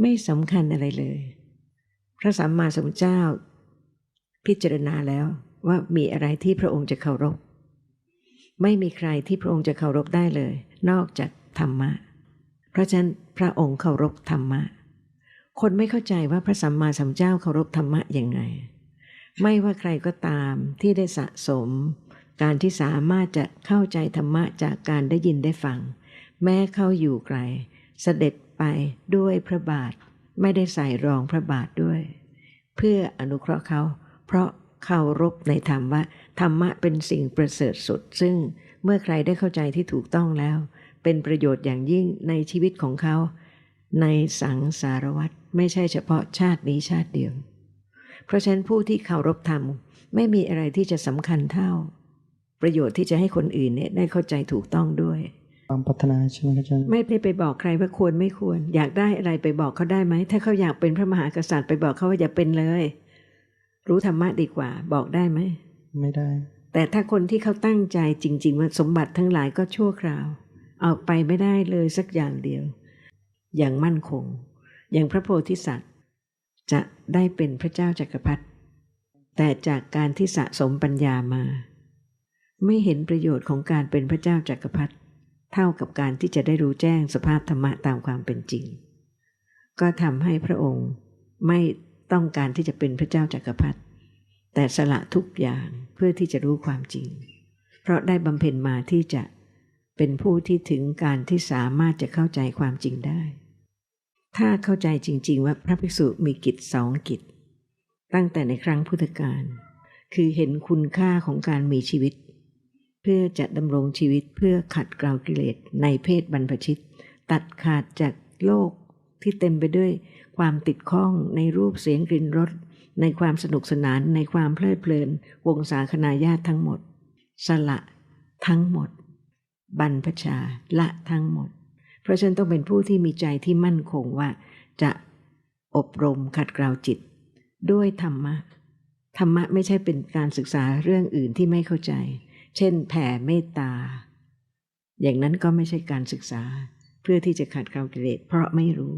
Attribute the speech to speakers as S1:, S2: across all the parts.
S1: ไม่สำคัญอะไรเลย พระสัมมาสัมพุทธเจ้า พิจารณาแล้วว่ามีอะไรที่พระองค์จะเคารพ ไม่มีใครที่พระองค์จะเคารพได้เลย นอกจากธรรมะ เพราะฉะนั้นพระองค์เคารพธรรมะ คนไม่เข้าใจว่าพระสัมมาสัมพุทธเจ้าเคารพธรรมะยังไง ไม่ว่าใครก็ตามที่ได้สะสม การที่สามารถจะเข้าใจธรรมะจากการได้ยินได้ฟัง แม้เข้าอยู่ไกล เสด็จ ไปด้วยพระบาท ไม่ได้ใส่รองพระบาทด้วย เพื่ออนุเคราะห์เขา เพราะเคารพในธรรมว่า ธรรมะเป็นสิ่งประเสริฐสุด ซึ่งเมื่อใครได้เข้าใจที่ถูกต้องแล้ว เป็นประโยชน์อย่างยิ่งในชีวิตของเขา ในสังสารวัฏไม่ใช่เฉพาะชาตินี้ชาติเดียว เพราะฉะนั้นผู้ที่เคารพธรรมไม่มีอะไรที่จะสำคัญเท่า ประโยชน์ที่จะให้คนอื่นเนี่ยได้เข้าใจถูกต้องด้วย
S2: ความปรารถนาใช่ไหมครับอาจารย์
S1: ไม่ได้ไปบอกใครว่าควรไม่ควร อยากได้อะไรไปบอกเขาได้ไหม ถ้าเขาอยากเป็นพระมหากษัตริย์ไปบอกเขาว่าอย่าเป็นเลย รู้ธรรมะดีกว่า บอกได้ไหม
S2: ไม่ได้
S1: แต่ถ้าคนที่เขาตั้งใจจริง ๆ ว่าสมบัติทั้งหลายก็ชั่วคราว เอาไปไม่ได้เลยสักอย่างเดียว อย่างมั่นคง อย่างพระโพธิสัตว์ จะได้เป็นพระเจ้าจักรพรรดิแต่จากการที่สะสมปัญญามา ไม่เห็นประโยชน์ของการเป็นพระเจ้าจักรพรรดิ เท่ากับการที่จะได้รู้แจ้งสภาพธรรมะตามความเป็นจริง ก็ทำให้พระองค์ไม่ต้องการที่จะเป็นพระเจ้าจักรพรรดิแต่สละทุกอย่างเพื่อที่จะรู้ความจริง เพราะได้บำเพ็ญมาที่จะเป็นผู้ที่ถึงการที่สามารถจะเข้าใจความจริงได้ ถ้าเข้าใจจริง ๆ ว่าพระภิกษุมีกิจสองกิจ ตั้งแต่ในครั้งพุทธกาลคือเห็นคุณค่าของการมีชีวิต เพื่อจะดำรงชีวิตเพื่อขัดเกลากิเลสในเพศบรรพชิต ตัดขาดจากโลกที่เต็มไปด้วยความติดข้องในรูปเสียงกลิ่นรสในความสนุกสนานในความเพลิดเพลิน วงศาคณาญาติทั้งหมด สละทั้งหมด บรรพชาละทั้งหมด เพราะฉะนั้นต้องเป็นผู้ที่มีใจที่มั่นคงว่า จะอบรมขัดเกลาจิต ด้วยธรรมะ ธรรมะไม่ใช่เป็นการศึกษาเรื่องอื่นที่ไม่เข้าใจ เช่นแผ่เมตตา อย่างนั้นก็ไม่ใช่การศึกษา เพื่อที่จะขัดเกลากิเลสเพราะไม่รู้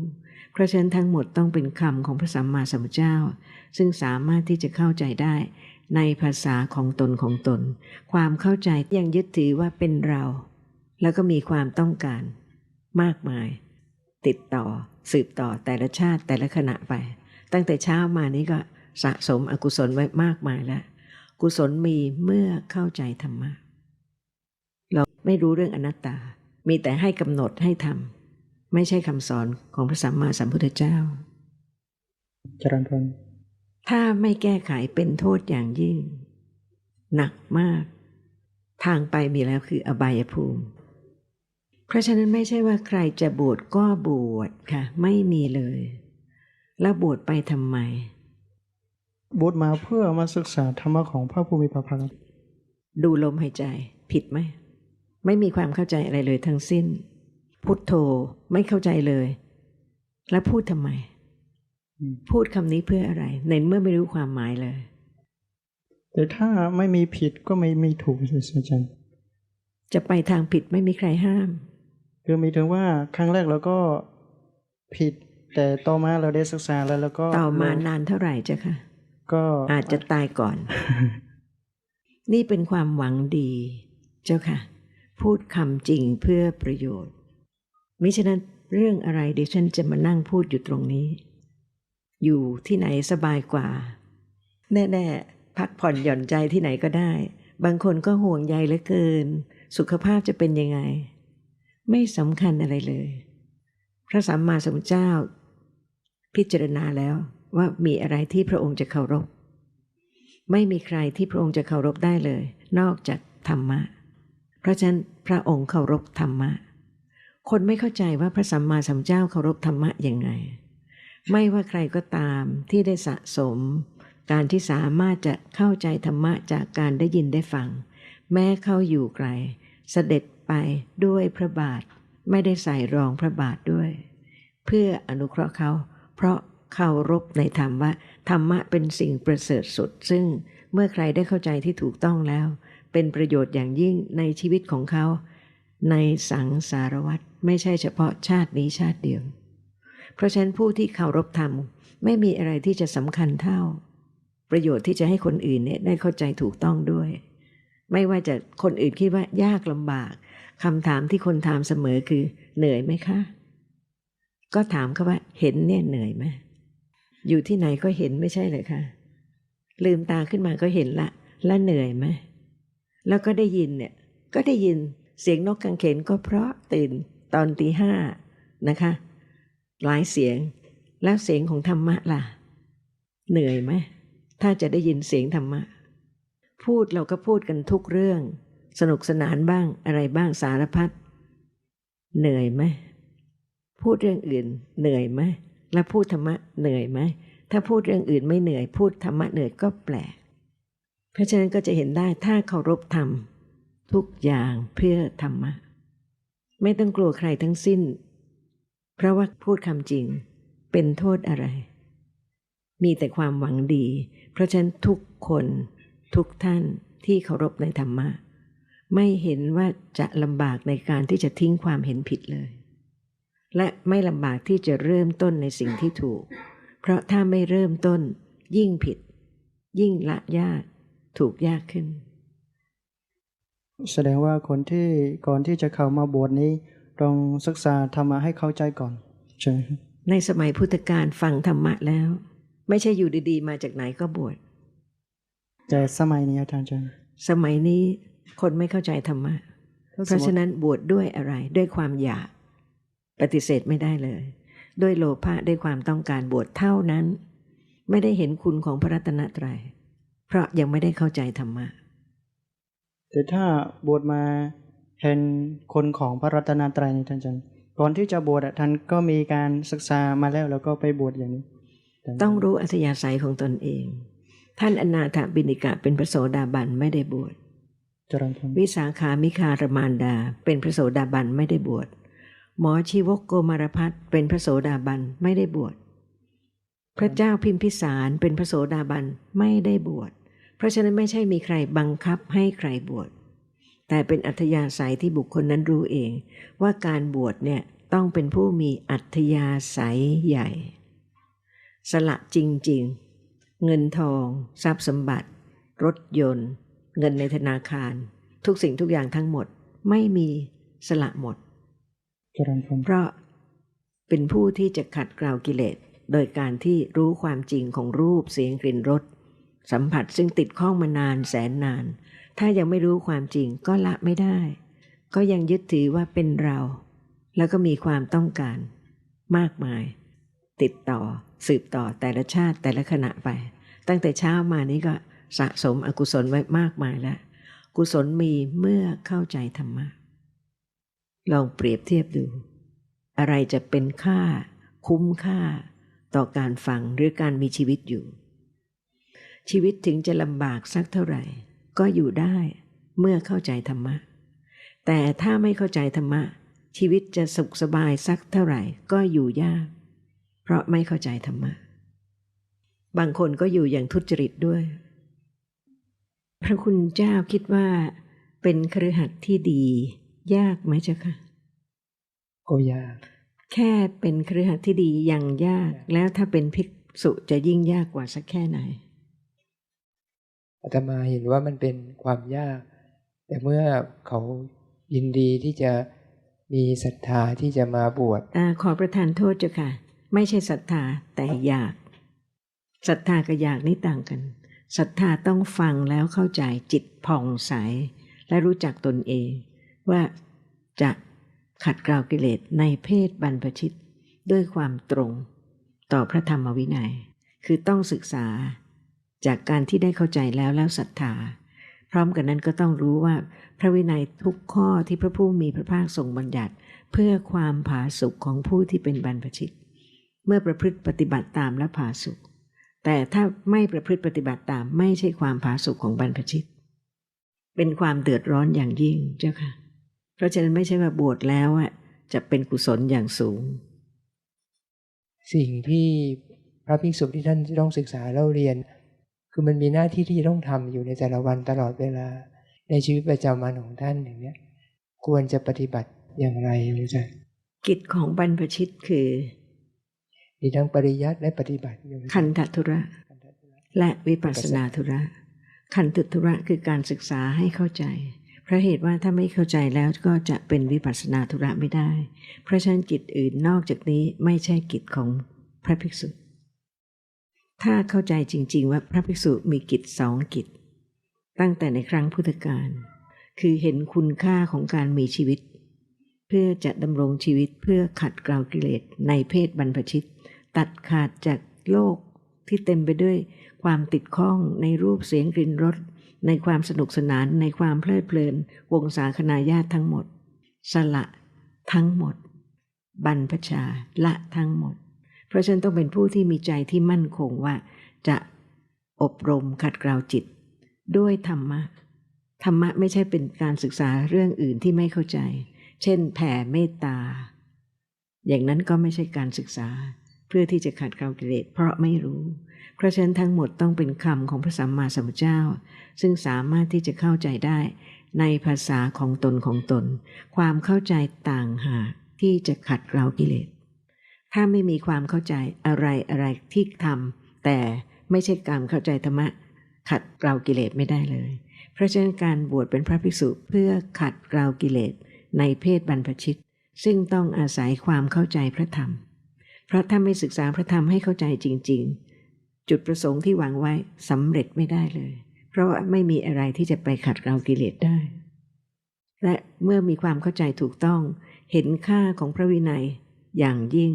S1: เพราะฉะนั้นทั้งหมดต้องเป็นคำของพระสัมมาสัมพุทธเจ้า ซึ่งสามารถที่จะเข้าใจได้ในภาษาของตนของตน ความเข้าใจยังยึดถือว่าเป็นเรา แล้วก็มีความต้องการ มากมาย ติดต่อสืบต่อแต่ละชาติแต่ละขณะไป ตั้งแต่เช้ามานี้ก็สะสมอกุศลไว้มากมายแล้ว กุศลมีเมื่อเข้าใจธรรมะ เราไม่รู้เรื่องอนัตตา มีแต่ให้กำหนดให้ทำไม่ใช่คำสอนของพระสัมมาสัมพุทธเจ้า
S2: เจริญพร
S1: ถ้าไม่แก้ไขเป็นโทษอย่างยิ่ง หนักมาก ทางไปมีแล้วคืออบายภูมิ เพราะฉะนั้นไม่ใช่ว่าใครจะบวชก็บวชค่ะ ไม่มีเลย แล้วบวชไปทำไม
S2: บวชมาเพื่อมาศึกษาธรรมะของพระภูมิพระภาค
S1: ดูลมหายใจ ผิดไหม ไม่มีความเข้าใจอะไรเลยทั้งสิ้น พุทโธไม่เข้าใจเลย แล้วพูดทำไม
S2: อืม
S1: พูดคำนี้เพื่ออะไร ในเมื่อไม่รู้ความหมายเลย
S2: แต่ถ้าไม่มีผิดก็ไม่มีถูกใช่ไหมอาจารย์
S1: จะไปทางผิดไม่มีใครห้าม
S2: คือมีถึงว่าครั้งแรกเราก็ผิด แต่ต่อมาเราได้ศึกษาแล้วแล้วก็
S1: ต่อมานานเท่าไหร่เจ้าค่ะ
S2: ก็
S1: อาจจะตายก่อน นี่เป็นความหวังดี เจ้าค่ะ พูดคำจริงเพื่อประโยชน์ มิฉะนั้นเรื่องอะไรดิฉันจะมานั่งพูดอยู่ตรงนี้ อยู่ที่ไหนสบายกว่า แน่ๆ พักผ่อนหย่อนใจที่ไหนก็ได้ บางคนก็ห่วงใยเหลือเกิน สุขภาพจะเป็นยังไง ไม่สำคัญอะไรเลย พระสัมมาสัมพุทธเจ้า พิจารณาแล้ว ว่ามีอะไรที่พระองค์จะเคารพ ไม่มีใครที่พระองค์จะเคารพได้เลย นอกจากธรรมะ เพราะฉะนั้นพระองค์เคารพธรรมะ คนไม่เข้าใจว่าพระสัมมาสัมพุทธเจ้าเคารพธรรมะยังไง ไม่ว่าใครก็ตามที่ได้สะสม การที่สามารถจะเข้าใจธรรมะจากการได้ยินได้ฟัง แม้เข้าอยู่ไกล เสด็จไปด้วยพระบาท ไม่ได้ใส่รองพระบาทด้วย เพื่ออนุเคราะห์เขา เพราะ เคารพในธรรมว่า ธรรมะเป็นสิ่งประเสริฐสุด ซึ่งเมื่อใครได้เข้าใจที่ถูกต้องแล้ว เป็นประโยชน์อย่างยิ่งในชีวิตของเขา ในสังสารวัฏไม่ใช่เฉพาะชาตินี้ชาติเดียว เพราะฉะนั้นผู้ที่เคารพธรรมไม่มีอะไรที่จะสำคัญเท่า ประโยชน์ที่จะให้คนอื่นเนี่ยได้เข้าใจถูกต้องด้วย ไม่ว่าจะคนอื่นคิดว่ายากลำบากคำถามที่คนถามเสมอคือ เหนื่อยไหมคะ ก็ถามเขาว่าเห็นเนี่ยเหนื่อยไหม อยู่ที่ไหนก็เห็นไม่ใช่เลยค่ะ ลืมตาขึ้นมาก็เห็นละ แล้วเหนื่อยไหมแล้วก็ได้ยินเนี่ย ก็ได้ยินเสียงนกกังเขนก็เพราะตื่นตอนตีห้านะคะ หลายเสียงแล้วเสียงของธรรมะล่ะ เหนื่อยไหมถ้าจะได้ยินเสียงธรรมะ พูดเราก็พูดกันทุกเรื่อง สนุกสนานบ้างอะไรบ้างสารพัดเหนื่อยไหมพูดเรื่องอื่น เหนื่อยไหม แล้วพูดธรรมะเหนื่อยไหม ถ้าพูดเรื่องอื่นไม่เหนื่อย พูดธรรมะเหนื่อยก็แปลก เพราะฉะนั้นก็จะเห็นได้ถ้าเคารพธรรม ทุกอย่างเพื่อธรรมะ ไม่ต้องกลัวใครทั้งสิ้น เพราะว่าพูดคำจริงเป็นโทษอะไร มีแต่ความหวังดี เพราะฉะนั้นทุกคนทุกท่านที่เคารพในธรรมะ ไม่เห็นว่าจะลำบากในการที่จะทิ้งความเห็นผิดเลย และไม่ลำบากที่จะเริ่มต้นในสิ่งที่ถูก เพราะถ้าไม่เริ่มต้น ยิ่งผิด ยิ่งละยาก ถูกยากขึ้น
S2: แสดงว่าคนที่ก่อนที่จะเข้ามาบวชนี้ต้องศึกษาธรรมะให้เข้าใจก่อนใช่ไหมครับ
S1: ในสมัยพุทธกาลฟังธรรมะแล้ว ไม่ใช่อยู่ดีๆ มาจากไหนก็บวช
S2: แต่สมัยนี้อาจารย์จะ
S1: สมัยนี้คนไม่เข้าใจธรรมะ เพราะฉะนั้นบวชดด้วยอะไร ด้วยความอยาก ปฏิเสธไม่ได้เลย ด้วยโลภะด้วยความต้องการบวชเท่านั้น ไม่ได้เห็นคุณของพระรัตนตรัย เพราะยังไม่ได้เข้าใจธรรมะ
S2: แต่ถ้าบวชมาเห็นคนของพระรัตนตรัยนี่ท่านอาจารย์ก่อนที่จะบวชอะท่านก็มีการศึกษามาแล้วแล้วก็ไปบวชอย่างนี้แต่
S1: ต้องรู้อัธยาศัยของตนเอง ท่านอนาถบิณิกะเป็นพระโสดาบันไม่ได้บวช
S2: เจริญพร
S1: วิสาขามิคารมานดาเป็นพระโสดาบันไม่ได้บวช หมอชีวกโกมารพัฒน์เป็นพระโสดาบันไม่ได้บวช พระเจ้าพิมพิสารเป็นพระโสดาบันไม่ได้บวช เพราะฉะนั้นไม่ใช่มีใครบังคับให้ใครบวช แต่เป็นอัธยาศัยที่บุคคลนั้นรู้เอง ว่าการบวชเนี่ยต้องเป็นผู้มีอัธยาศัยใหญ่ สละจริงๆ เงินทอง ทรัพย์สมบัติ รถยนต์ เงินในธนาคาร ทุกสิ่งทุกอย่างทั้งหมดไม่มีสละหมด
S2: เจริญพร
S1: เพราะเป็นผู้ที่จะขัดเกลากิเลส โดยการที่รู้ความจริงของรูปเสียงกลิ่นรสสัมผัสซึ่งติดข้องมานานแสนนาน ถ้ายังไม่รู้ความจริงก็ละไม่ได้ ก็ยังยึดถือว่าเป็นเรา แล้วก็มีความต้องการ มากมาย ติดต่อสืบต่อแต่ละชาติแต่ละขณะไป ตั้งแต่เช้ามานี้ก็สะสมอกุศลไว้มากมายแล้ว กุศลมีเมื่อเข้าใจธรรมะ ลองเปรียบเทียบดู อะไรจะเป็นค่า คุ้มค่า ต่อการฟังหรือการมีชีวิตอยู่ ชีวิตถึงจะลำบากสักเท่าไหร่ ก็อยู่ได้เมื่อเข้าใจธรรมะ แต่ถ้าไม่เข้าใจธรรมะ ชีวิตจะสุขสบายสักเท่าไหร่ก็อยู่ยาก เพราะไม่เข้าใจธรรมะ บางคนก็อยู่อย่างทุจริตด้วย พระคุณเจ้าคิดว่า เป็นครือขัดที่ดี ยากไหมเจ้าค่ะ
S3: ก็ยาก
S1: แค่เป็นเครือขัดที่ดียังยาก แล้วถ้าเป็นภิกษุจะยิ่งยากกว่าสักแค่ไหน
S3: อาตมาเห็นว่ามันเป็นความยาก แต่เมื่อเขายินดีที่จะมีศรัทธาที่จะมาบวช
S1: อาขอประทานโทษเจ้าค่ะ ไม่ใช่ศรัทธาแต่อยากศรัทธากับอยากนี่ต่างกันศรัทธาต้องฟังแล้วเข้าใจจิตผ่องใส และรู้จักตนเอง ว่าจะขัดเกลากิเลสในเพศบรรพชิตด้วยความตรงต่อพระธรรมวินัย คือต้องศึกษาจากการที่ได้เข้าใจแล้วแล้วศรัทธา พร้อมกันนั้นก็ต้องรู้ว่าพระวินัยทุกข้อที่พระผู้มีพระภาคทรงบัญญัติ เพื่อความผาสุกของผู้ที่เป็นบรรพชิต เมื่อประพฤติปฏิบัติตามและผาสุกแต่ถ้าไม่ประพฤติปฏิบัติตามไม่ใช่ความผาสุกของบรรพชิต เป็นความเดือดร้อนอย่างยิ่งเจ้าค่ะ เพราะฉะนั้นไม่ใช่ว่าบวชแล้วอะจะเป็นกุศลอย่างสูง
S3: สิ่งที่พระภิกษุที่ท่านต้องศึกษาเล่าเรียน คือมันมีหน้าที่ที่ต้องทำอยู่ในแต่ละวันตลอดเวลา ในชีวิตประจำวันของท่านอย่างเนี้ยควรจะปฏิบัติอย่างไรรู้จัก
S1: กิจของบรรพชิตคือ
S3: มีทั้งปริยัติและปฏิบัติอยู่
S1: คันธทุระ และวิปัสสนาธุระ คันตุธุระคือการศึกษาให้เข้าใจ เพราะเหตุว่าถ้าไม่เข้าใจแล้วก็จะเป็นวิปัสสนาธุระไม่ได้ เพราะฉะนั้นกิจอื่นนอกจากนี้ไม่ใช่กิจของพระภิกษุ ถ้าเข้าใจจริง ๆ ว่าพระภิกษุมีกิจสองกิจ ตั้งแต่ในครั้งพุทธกาลคือเห็นคุณค่าของการมีชีวิต เพื่อจะดำรงชีวิตเพื่อขัดเกลากิเลสในเพศบรรพชิต ตัดขาดจากโลกที่เต็มไปด้วยความติดข้องในรูปเสียงกลิ่นรส ในความสนุกสนานในความเพลิดเพลิน วงศาคณาญาติทั้งหมด สละทั้งหมด บรรพชาละทั้งหมด เพราะฉะนั้นต้องเป็นผู้ที่มีใจที่มั่นคงว่า จะอบรมขัดเกลาจิต ด้วยธรรมะ ธรรมะไม่ใช่เป็นการศึกษาเรื่องอื่นที่ไม่เข้าใจ เช่น แผ่เมตตา อย่างนั้นก็ไม่ใช่การศึกษา พื่อที่จะขัดเกลากิเลสเพราะไม่รู้ เพราะฉะนั้นทั้งหมดต้องเป็นคำของพระสัมมาสัมพุทธเจ้า ซึ่งสามารถที่จะเข้าใจได้ในภาษาของตนของตน ความเข้าใจต่างหากที่จะขัดเกลากิเลส ถ้าไม่มีความเข้าใจอะไรอะไรที่ทำแต่ไม่ใช่การเข้าใจธรรมะ ขัดเกลากิเลสไม่ได้เลย เพราะฉะนั้นการบวชเป็นพระภิกษุเพื่อขัดเกลากิเลสในเพศบรรพชิต ซึ่งต้องอาศัยความเข้าใจพระธรรม เพราะถ้าไม่ศึกษาพระธรรมให้เข้าใจจริง ๆ จุดประสงค์ที่หวังไว้สำเร็จไม่ได้เลย เพราะว่าไม่มีอะไรที่จะไปขัดเกลากิเลสได้ และเมื่อมีความเข้าใจถูกต้อง เห็นค่าของพระวินัยอย่างยิ่ง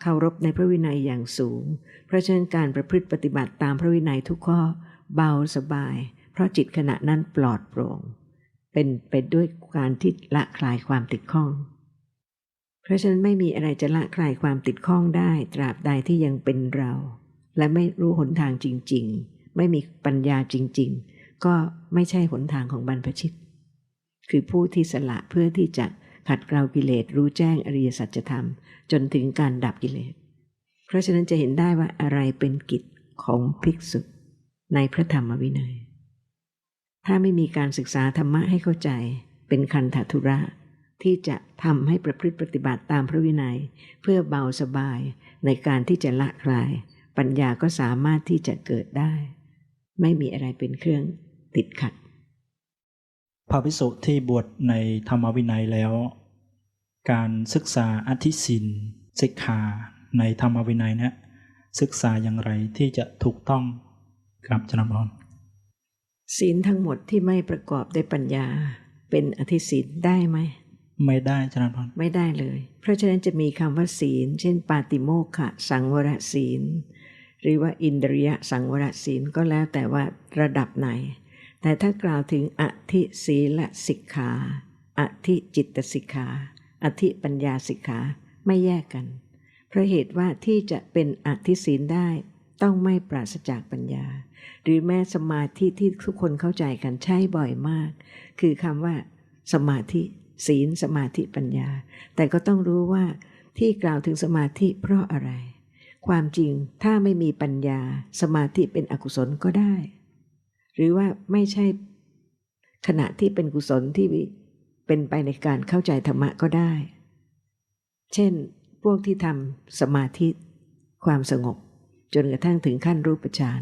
S1: เคารพในพระวินัยอย่างสูง เพราะฉะนั้นการประพฤติปฏิบัติตามพระวินัยทุกข้อเบาสบาย เพราะจิตขณะนั้นปลอดโปร่ง เป็นไปด้วยการที่ละคลายความติดข้อง เพราะฉะนั้นไม่มีอะไรจะละคลายความติดข้องได้ตราบใดที่ยังเป็นเรา และไม่รู้หนทางจริง ๆ ไม่มีปัญญาจริง ๆ ก็ไม่ใช่หนทางของบรรพชิต คือผู้ที่สละเพื่อที่จะขัดเกลากิเลสรู้แจ้งอริยสัจธรรม จนถึงการดับกิเลส เพราะฉะนั้นจะเห็นได้ว่าอะไรเป็นกิจของภิกษุในพระธรรมวินัย ถ้าไม่มีการศึกษาธรรมะให้เข้าใจ เป็นคันธทุระ ที่จะทำให้ประพฤติปฏิบัติตามพระวินัย เพื่อเบาสบายในการที่จะละคลาย ปัญญาก็สามารถที่จะเกิดได้ ไม่มีอะไรเป็นเครื่องติดขัด
S4: พระภิกษุที่บวชในธรรมวินัยแล้ว การศึกษาอธิศินสิกขาในธรรมวินัยเนี่ยศึกษาอย่างไรที่จะถูกต้องครับจนพร
S1: ศีลทั้งหมดที่ไม่ประกอบด้วยปัญญาเป็นอธิศีลได้ไหม
S4: ไม่ได้จนพร
S1: ไม่ได้เลย เพราะฉะนั้นจะมีคำว่าศีล เช่น ปาติโมกขะ สังวรศีล หรือว่าอินทรียสังวรศีลก็แล้วแต่ว่าระดับไหน แต่ถ้ากล่าวถึงอธิศีลสิกขาอธิจิตสิกขาอธิปัญญาสิกขาไม่แยกกันเพราะเหตุว่าที่จะเป็นอธิศีลได้ต้องไม่ปราศจากปัญญา หรือแม้สมาธิที่ทุกคนเข้าใจกันใช้บ่อยมาก คือคำว่าสมาธิ ศีลสมาธิปัญญา แต่ก็ต้องรู้ว่าที่กล่าวถึงสมาธิเพราะอะไร ความจริงถ้าไม่มีปัญญา สมาธิเป็นอกุศลก็ได้ หรือว่าไม่ใช่ขณะที่เป็นกุศลที่เป็นไปในการเข้าใจธรรมะก็ได้ เช่น พวกที่ทำสมาธิ ความสงบ จนกระทั่งถึงขั้นรูปฌาน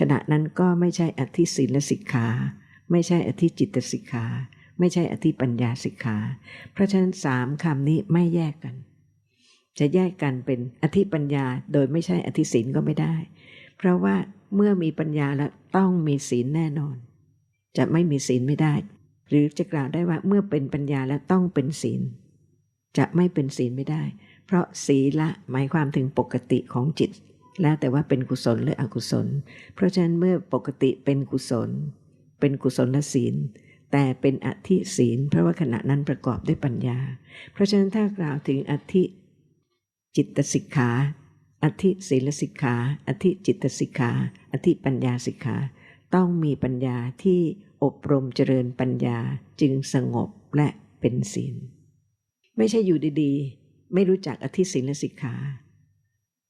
S1: ขณะนั้นก็ไม่ใช่อธิศีลสิกขา ไม่ใช่อธิจิตสิกขา ไม่ใช่อธิปัญญาสิกขา เพราะฉะนั้นสามคำนี้ไม่แยกกัน จะแยกกันเป็นอธิปัญญาโดยไม่ใช่อธิศีลก็ไม่ได้ เพราะว่าเมื่อมีปัญญาแล้วต้องมีศีลแน่นอน จะไม่มีศีลไม่ได้ หรือจะกล่าวได้ว่าเมื่อเป็นปัญญาแล้วต้องเป็นศีล จะไม่เป็นศีลไม่ได้ เพราะศีละหมายความถึงปกติของจิต แล้วแต่ว่าเป็นกุศลหรืออกุศล เพราะฉะนั้นเมื่อปกติเป็นกุศล เป็นกุศลศีล แต่เป็นอธิศีล เพราะว่าขณะนั้นประกอบด้วยปัญญา เพราะฉะนั้นถ้ากล่าวถึงอธิจิตสิกขา อธิศีลสิกขา อธิจิตสิกขา อธิปัญญาสิกขา ต้องมีปัญญาที่อบรมเจริญปัญญาจึงสงบและเป็นศีล ไม่ใช่อยู่ดีๆ ไม่รู้จักอธิศีลสิกขา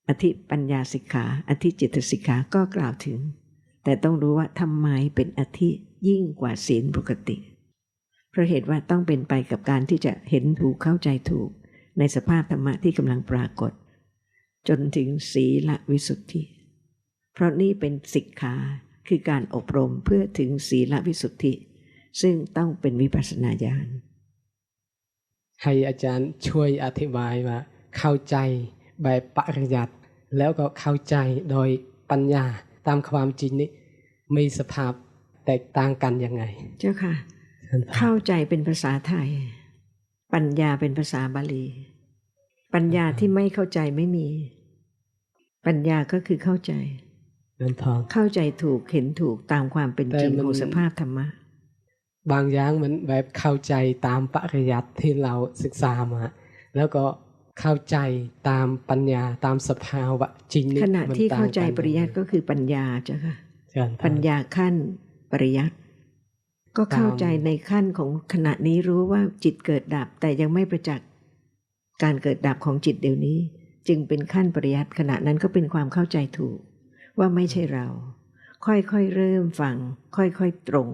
S1: อธิปัญญาสิกขา อธิจิตสิกขาก็กล่าวถึง แต่ต้องรู้ว่าทำไมเป็นอธิ ยิ่งกว่าศีลปกติ เพราะเหตุว่าต้องเป็นไปกับการที่จะเห็นถูกเข้าใจถูก ในสภาพธรรมะที่กำลังปรากฏ จนถึงศีลวิสุทธิ เพราะนี่เป็นสิกขาคือการอบรมเพื่อถึงศีลวิสุทธิ ซึ่งต้องเป็นวิปัสสนาญาณ
S5: ให้อาจารย์ช่วยอธิบายว่า เข้าใจแบบปริยัติแล้วก็เข้าใจโดยปัญญาตามความจริงนี้มีสภาพ แตกต่างกันยังไง
S1: เจ้าค่ะ
S5: ท่านพระ
S1: เข้าใจเป็นภาษาไทย ปัญญาเป็นภาษาบาลี ปัญญาที่ไม่เข้าใจไม่มี ปัญญาก็คือเข้าใจ
S5: ท่านพอ
S1: เข้าใจถูกเห็นถูกตามความเป็นจริง
S5: แต่มัน
S1: ของสภาพธรรมะ
S5: บางอย่างมันแบบเข้าใจตามปริยัติที่เราศึกษามา แล้วก็เข้าใจตามปัญญาตามสภาวะจริงนี่
S1: ขณะ
S5: มัน
S1: ที่
S5: ต่ง
S1: เข้าใจ
S5: กัน
S1: ปริยัติก็คือปัญญาเจ้าค่ะ
S5: เชิญพระ
S1: ปัญญาขั้น ปริยัติก็เข้าใจในขั้นของขณะนี้รู้ว่าจิตเกิดดับแต่ยังไม่ประจักษ์การเกิดดับของจิตเดี๋ยวนี้ จึงเป็นขั้นปริยัติขณะนั้นก็เป็นความเข้าใจถูก ว่าไม่ใช่เรา ค่อยๆเริ่มฟัง ค่อยๆตรง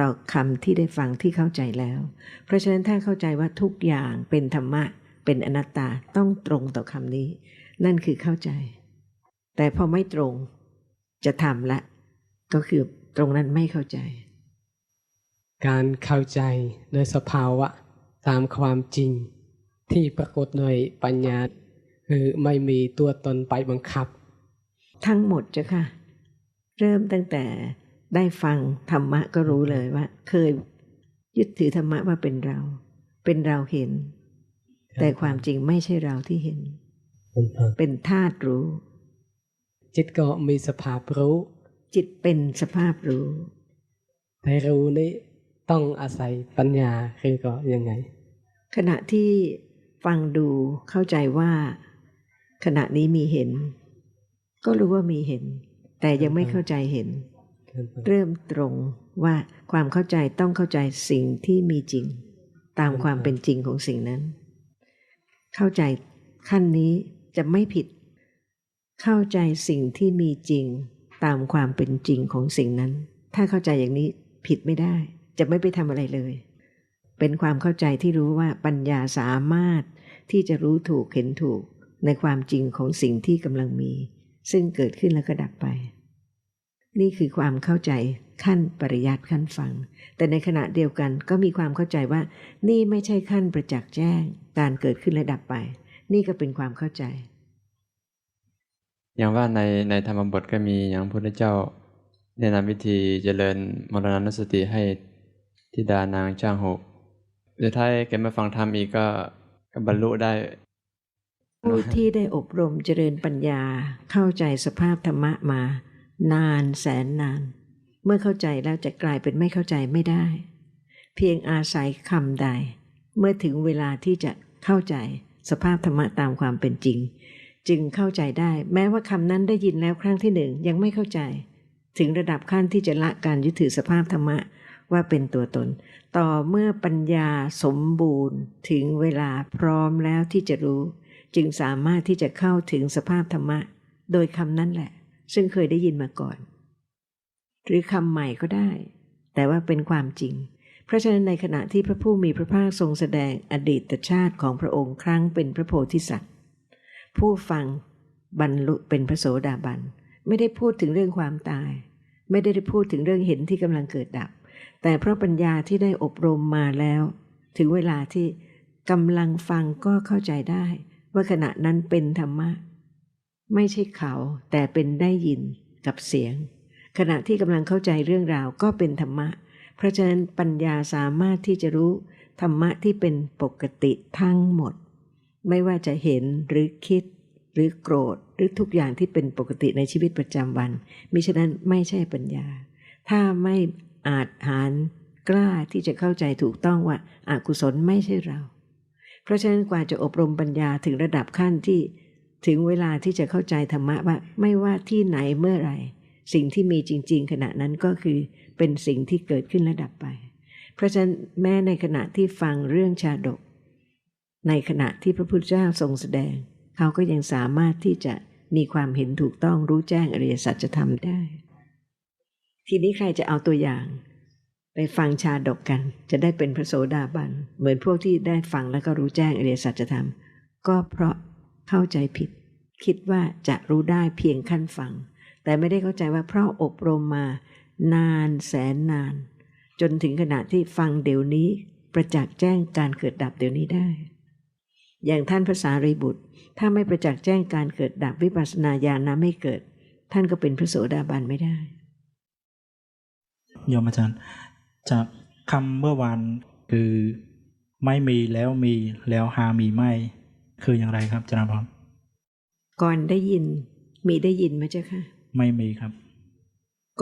S1: ต่อคำที่ได้ฟังที่เข้าใจแล้ว เพราะฉะนั้นถ้าเข้าใจว่าทุกอย่างเป็นธรรมะ เป็นอนัตตาต้องตรงต่อคำนี้ นั่นคือเข้าใจ แต่พอไม่ตรง จะทำละ ก็คือ ตรงนั้นไม่เข้าใจ
S5: การเข้าใจโดยสภาวะตามความจริง ที่ปรากฏโดยปัญญา คือไม่มีตัวตนไปบังคับ
S1: ทั้งหมดเจ้าค่ะ เริ่มตั้งแต่ได้ฟังธรรมะก็รู้เลยว่า เคยยึดถือธรรมะว่าเป็นเรา เป็นเราเห็น แต่ความจริงไม่ใช่เราที่เห็น เป็นธาตุรู้
S5: จิตก็มีสภาพรู้
S1: จิตเป็นสภาพรู้
S5: แต่รู้นี้ต้องอาศัยปัญญาคือก็ยังไง
S1: ขณะที่ฟังดูเข้าใจว่า ขณะนี้มีเห็น ก็รู้ว่ามีเห็น แต่ยังไม่เข้าใจเห็น เริ่มตรงว่าความเข้าใจต้องเข้าใจสิ่งที่มีจริง ตามความเป็นจริงของสิ่งนั้น เข้าใจขั้นนี้จะไม่ผิด เข้าใจสิ่งที่มีจริง ตามความเป็นจริงของสิ่งนั้น ถ้าเข้าใจอย่างนี้ผิดไม่ได้ จะไม่ไปทำอะไรเลย เป็นความเข้าใจที่รู้ว่าปัญญาสามารถที่จะรู้ถูกเห็นถูกในความจริงของสิ่งที่กำลังมี ซึ่งเกิดขึ้นแล้วก็ดับไป นี่คือความเข้าใจขั้นปริยัติขั้นฟัง แต่ในขณะเดียวกันก็มีความเข้าใจว่า นี่ไม่ใช่ขั้นประจักษ์แจ้ง การเกิดขึ้นและดับไป นี่ก็เป็นความเข้าใจ
S6: อย่างว่าในในธรรมบทก็มีอย่างพระพุทธเจ้าแนะนำวิธีเจริญมรณานุสติให้ทิดานางจ้างหกสุดท้ายแกมาฟังธรรมอีกก็ก็บรรลุได้
S1: ผู้ที่ได้อบรมเจริญปัญญาเข้าใจสภาพธรรมะมา นานแสนนาน เมื่อเข้าใจแล้วจะกลายเป็นไม่เข้าใจไม่ได้ เพียงอาศัยคำใด เมื่อถึงเวลาที่จะเข้าใจสภาพธรรมะตามความเป็นจริง จึงเข้าใจได้ แม้ว่าคำนั้นได้ยินแล้วครั้งที่หนึ่งยังไม่เข้าใจ ถึงระดับขั้นที่จะละการยึดถือสภาพธรรมะว่าเป็นตัวตน ต่อเมื่อปัญญาสมบูรณ์ ถึงเวลาพร้อมแล้วที่จะรู้ จึงสามารถที่จะเข้าถึงสภาพธรรมะ โดยคำนั้นแหละ ซึ่งเคยได้ยินมาก่อน หรือคำใหม่ก็ได้ แต่ว่าเป็นความจริง เพราะฉะนั้นในขณะที่พระผู้มีพระภาคทรงแสดงอดีตชาติของพระองค์ครั้งเป็นพระโพธิสัตว์ ผู้ฟังบรรลุเป็นพระโสดาบัน ไม่ได้พูดถึงเรื่องความตาย ไม่ได้พูดถึงเรื่องเห็นที่กำลังเกิดดับ แต่เพราะปัญญาที่ได้อบรมมาแล้ว ถึงเวลาที่กำลังฟังก็เข้าใจได้ ว่าขณะนั้นเป็นธรรมะ ไม่ใช่เขาแต่เป็นได้ยินกับเสียง ขณะที่กำลังเข้าใจเรื่องราวก็เป็นธรรมะ เพราะฉะนั้นปัญญาสามารถที่จะรู้ธรรมะที่เป็นปกติทั้งหมด ไม่ว่าจะเห็นหรือคิด หรือโกรธหรือทุกอย่างที่เป็นปกติในชีวิตประจำวันมิฉะนั้นไม่ใช่ปัญญา ถ้าไม่อาจหารกล้าที่จะเข้าใจถูกต้องว่าอากุศลไม่ใช่เรา เพราะฉะนั้นกว่าจะอบรมปัญญาถึงระดับขั้นที่ถึงเวลาที่จะเข้าใจธรรมะว่าไม่ว่าที่ไหนเมื่อไหร่ สิ่งที่มีจริง ๆ ขณะนั้นก็คือเป็นสิ่งที่เกิดขึ้นและดับไป เพราะฉะนั้นแม้ในขณะที่ฟังเรื่องชาดก ในขณะที่พระพุทธเจ้าทรงแสดง เขาก็ยังสามารถที่จะมีความเห็นถูกต้องรู้แจ้งอริยสัจธรรมได้ ทีนี้ใครจะเอาตัวอย่าง ไปฟังชาดกกัน จะได้เป็นพระโสดาบัน เหมือนพวกที่ได้ฟังแล้วก็รู้แจ้งอริยสัจธรรม ก็เพราะเข้าใจผิด คิดว่าจะรู้ได้เพียงขั้นฟัง แต่ไม่ได้เข้าใจว่าเพราะอบรมมา นานแสนนาน จนถึงขณะที่ฟังเดี๋ยวนี้ประจักษ์แจ้งการเกิดดับเดี๋ยวนี้ได้ อย่างท่านภาษารีบุตร ถ้าไม่ประจักษ์แจ้งการเกิดดับวิปัสสนาญาณนะไม่เกิด ท่านก็เป็นพระโสดาบันไม่ได้
S4: โยมอาจารย์ จากคำเมื่อวานคือไม่มีแล้วมีแล้วหามีไม่ คืออย่างไรครับอาจารย์พร
S1: ก่อนได้ยิน มีได้ยินไหมเจ้าค่ะ
S4: ไม่มีครับ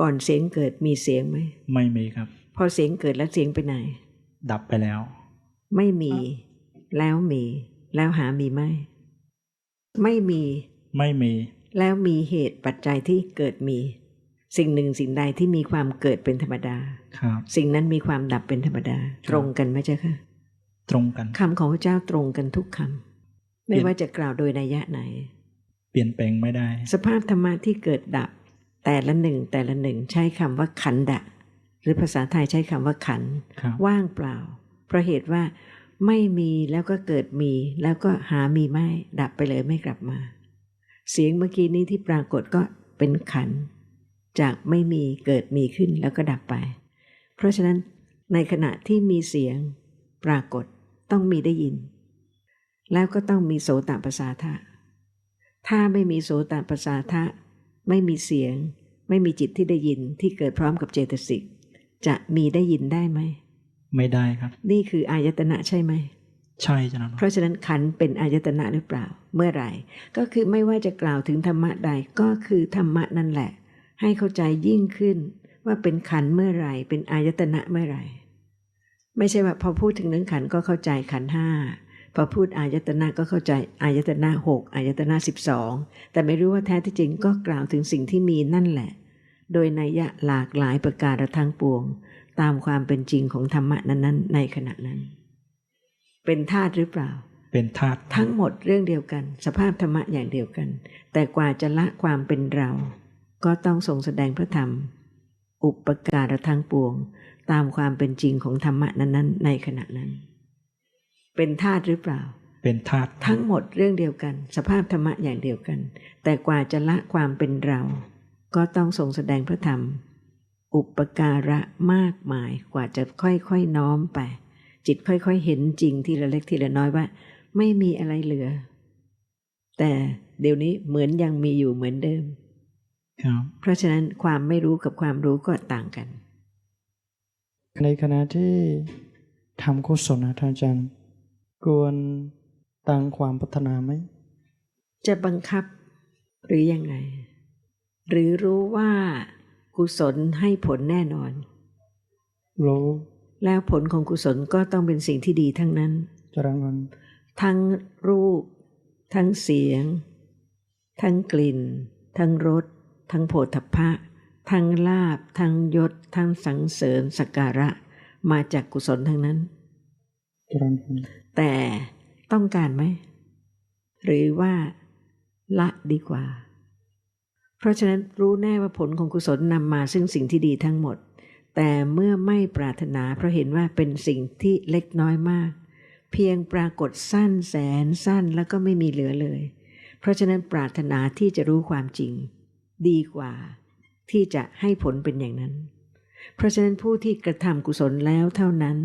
S1: ก่อนเสียงเกิดมีเสียงไหม
S4: ไม่มีครับ
S1: พอเสียงเกิดแล้วเสียงไปไหน
S4: ดับไปแล้ว
S1: ไม่มี แล้วมี แล้วหามีไหมไม่มี
S4: ไม่มี
S1: แล้วมีเหตุปัจจัยที่เกิดมี สิ่งหนึ่งสิ่งใดที่มีความเกิดเป็นธรรมดา
S4: ครับ
S1: สิ่งนั้นมีความดับเป็นธรรมดา ตรงกันไหมเจ้าค่ะ
S4: ตรงกัน
S1: คำของพระเจ้าตรงกันทุกคำไม่ว่าจะกล่าวโดยนัยยะไหน
S4: เปลี่ยนแปลงไม่ได้
S1: สภาพธรรมะที่เกิดดับ แต่ละหนึ่งแต่ละหนึ่งใช้คำว่าขันดะ หรือภาษาไทยใช้คำว่าขัน
S4: ครับ
S1: ว่างเปล่าเพราะเหตุว่า ไม่มีแล้วก็เกิดมี แล้วก็หามีไม่ ดับไปเลยไม่กลับมา เสียงเมื่อกี้นี้ที่ปรากฏก็เป็นขัน จากไม่มีเกิดมีขึ้นแล้วก็ดับไป เพราะฉะนั้นในขณะที่มีเสียงปรากฏต้องมีได้ยิน แล้วก็ต้องมีโสตประสาทะ ถ้าไม่มีโสตประสาทะ ไม่มีเสียง ไม่มีจิตที่ได้ยินที่เกิดพร้อมกับเจตสิกจะมีได้ยินได้ไหม
S4: ไม่ได้ครับ
S1: นี่คืออายตนะใช่ไหม
S4: ใช่อาจารย์พ
S1: เพ
S4: ร
S1: ราะฉะนั้นขันธ์เป็นอายตนะหรือเปล่า เมื่อไหร่ ก็คือไม่ว่าจะกล่าวถึงธรรมะใดก็คือธรรมะนั่นแหละ ให้เข้าใจยิ่งขึ้น ว่าเป็นขันธ์เมื่อไหร่ เป็นอายตนะเมื่อไหร่ ไม่ใช่ว่าพอพูดถึงเรื่องขันธ์ก็เข้าใจขันธ์ห้าพอพูดอายตนะก็เข้าใจอายตนะหกอายตนะสิบสองแต่ไม่รู้ว่าแท้ที่จริงก็กล่าวถึงสิ่งที่มีนั่นแหละ โดยนัยยะหลากหลายประการทั้งปวง ตามความเป็นจริงของธรรมะนั้น ๆ ในขณะนั้น เป็นธาตุหรือเปล่า
S4: เป็นธาตุ
S1: ทั้งหมดเรื่องเดียวกัน สภาพธรรมะอย่างเดียวกัน แต่กว่าจะละความเป็นเรา ก็ต้องทรงแสดงพระธรรม อุปการะทั้งปวง ตามความเป็นจริงของธรรมะนั้น ๆ ในขณะนั้น เป็นธาตุหรือเปล่า
S4: เป็นธาตุ
S1: ทั้งหมดเรื่องเดียวกัน สภาพธรรมะอย่างเดียวกัน แต่กว่าจะละความเป็นเรา ก็ต้องทรงแสดงพระธรรม อุปการะมากมายกว่าจะค่อยๆน้อมไป จิตค่อยๆเห็นจริงทีละเล็กทีละน้อยว่า ไม่มีอะไรเหลือ แต่เดี๋ยวนี้เหมือนยังมีอยู่เหมือนเดิม
S4: ครับ
S1: เพราะฉะนั้นความไม่รู้กับความรู้ก็ต่างกัน
S2: ในขณะที่ทำกุศลนะท่านอาจารย์ควรตั้งความพัฒนาไหม
S1: จะบังคับหรือยังไง หรือรู้ว่า กุศลให้ผลแน่นอน
S2: รู้
S1: แล้วผลของกุศลก็ต้องเป็นสิ่งที่ดีทั้งนั้น
S2: จรังวัน
S1: ทั้งรูป ทั้งเสียง ทั้งกลิ่น ทั้งรส ทั้งโผฏฐัพพะ ทั้งลาบ ทั้งยศ ทั้งสังเสริญสักการะ มาจากกุศลทั้งนั้น
S2: จรังวัน
S1: แต่ต้องการไหม หรือว่าละดีกว่า เพราะฉะนั้นรู้แน่ว่าผลของกุศลนำมาซึ่งสิ่งที่ดีทั้งหมด แต่เมื่อไม่ปรารถนาเพราะเห็นว่าเป็นสิ่งที่เล็กน้อยมาก เพียงปรากฏสั้นแสนสั้นแล้วก็ไม่มีเหลือเลย เพราะฉะนั้นปรารถนาที่จะรู้ความจริง ดีกว่า ที่จะให้ผลเป็นอย่างนั้น เพราะฉะนั้นผู้ที่กระทำกุศลแล้วเท่านั้น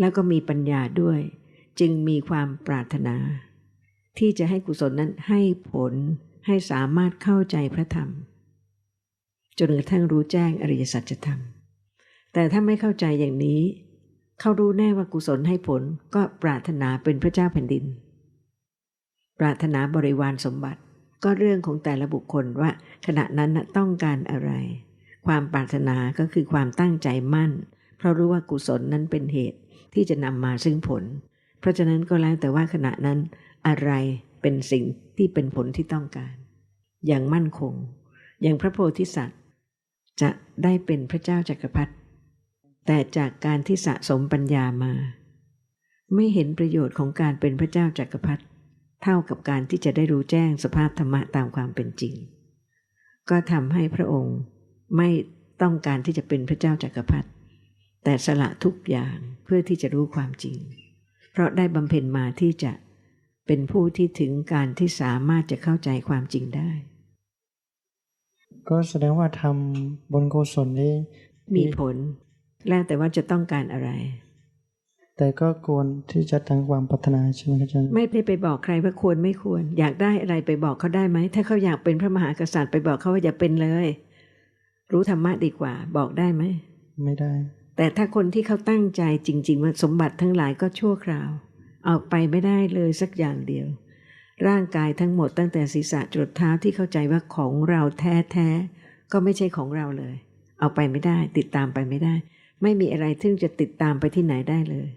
S1: แล้วก็มีปัญญาด้วย จึงมีความปรารถนา ที่จะให้กุศลนั้นให้ผล ให้สามารถเข้าใจพระธรรม จนกระทั่งรู้แจ้งอริยสัจธรรม แต่ถ้าไม่เข้าใจอย่างนี้ เขารู้แน่ว่ากุศลให้ผลก็ปรารถนาเป็นพระเจ้าแผ่นดิน ปรารถนาบริวารสมบัติก็เรื่องของแต่ละบุคคลว่าขณะนั้นต้องการอะไร ความปรารถนาก็คือความตั้งใจมั่น เพราะรู้ว่ากุศลนั้นเป็นเหตุที่จะนำมาซึ่งผล เพราะฉะนั้นก็แล้วแต่ว่าขณะนั้นอะไร เป็นสิ่งที่เป็นผลที่ต้องการ อย่างมั่นคง อย่างพระโพธิสัตว์ จะได้เป็นพระเจ้าจักรพรรดิแต่จากการที่สะสมปัญญามา ไม่เห็นประโยชน์ของการเป็นพระเจ้าจักรพรรดิเท่ากับการที่จะได้รู้แจ้งสภาพธรรมะตามความเป็นจริง ก็ทำให้พระองค์ไม่ต้องการที่จะเป็นพระเจ้าจักรพรรดิแต่สละทุกอย่างเพื่อที่จะรู้ความจริง เพราะได้บำเพ็ญมาที่จะ เป็นผู้ที่ถึงการที่สามารถจะเข้าใจความจริงได้
S2: ก็แสดงว่าทำบุญกุศลนี้
S1: มีผล แล้วแต่ว่าจะต้องการอะไร
S2: แต่ก็ควรที่จะตั้งความปรารถนาใช่ไหมครับอาจารย์
S1: ไม่ได้ไปบอกใครว่าควรไม่ควร อยากได้อะไรไปบอกเขาได้ไหม ถ้าเขาอยากเป็นพระมหากษัตริย์ไปบอกเขาว่าอย่าเป็นเลย รู้ธรรมะดีกว่า บอกได้ไหม
S2: ไม่ได้
S1: แต่ถ้าคนที่เขาตั้งใจจริง ๆ ว่าสมบัติทั้งหลายก็ชั่วคราว เอาไปไม่ได้เลยสักอย่างเดียว ร่างกายทั้งหมดตั้งแต่ศีรษะจรดเท้าที่เข้าใจว่าของเราแท้ๆก็ไม่ใช่ของเราเลย เอาไปไม่ได้ ติดตามไปไม่ได้ ไม่มีอะไรซึ่จะติดตามไปที่ไหนได้เลย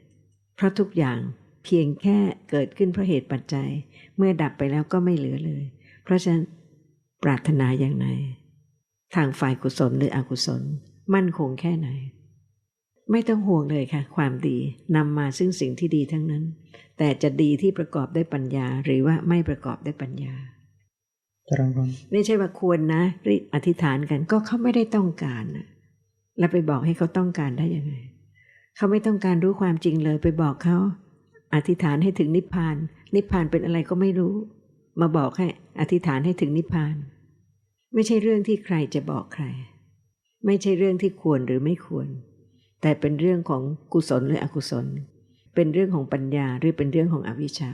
S1: เพราะทุกอย่างเพียงแค่เกิดขึ้นเพราะเหตุปัจจัย เมื่อดับไปแล้วก็ไม่เหลือเลย เพราะฉะนั้นปรารถนาอย่างไรทางฝ่ายกุศลหรืออกุศล มั่นคงแค่ไหน ไม่ต้องห่วงเลยค่ะ ความดีนำมาซึ่งสิ่งที่ดีทั้งนั้น แต่จะดีที่ประกอบด้วยปัญญา หรือว่าไม่ประกอบด้วยปัญญา
S2: จรังพร
S1: ไม่ใช่ว่าควรนะรีบอธิษฐานกันก็เขาไม่ได้ต้องการนะแล้วไปบอกให้เขาต้องการได้ยังไงเขาไม่ต้องการรู้ความจริงเลย ไปบอกเขาอธิษฐานให้ถึงนิพพาน นิพพานเป็นอะไรก็ไม่รู้ มาบอกให้อธิษฐานให้ถึงนิพพาน ไม่ใช่เรื่องที่ใครจะบอกใคร ไม่ใช่เรื่องที่ควรหรือไม่ควร แต่เป็นเรื่องของกุศลหรืออกุศล เป็นเรื่องของปัญญาหรือเป็นเรื่องของอวิชชา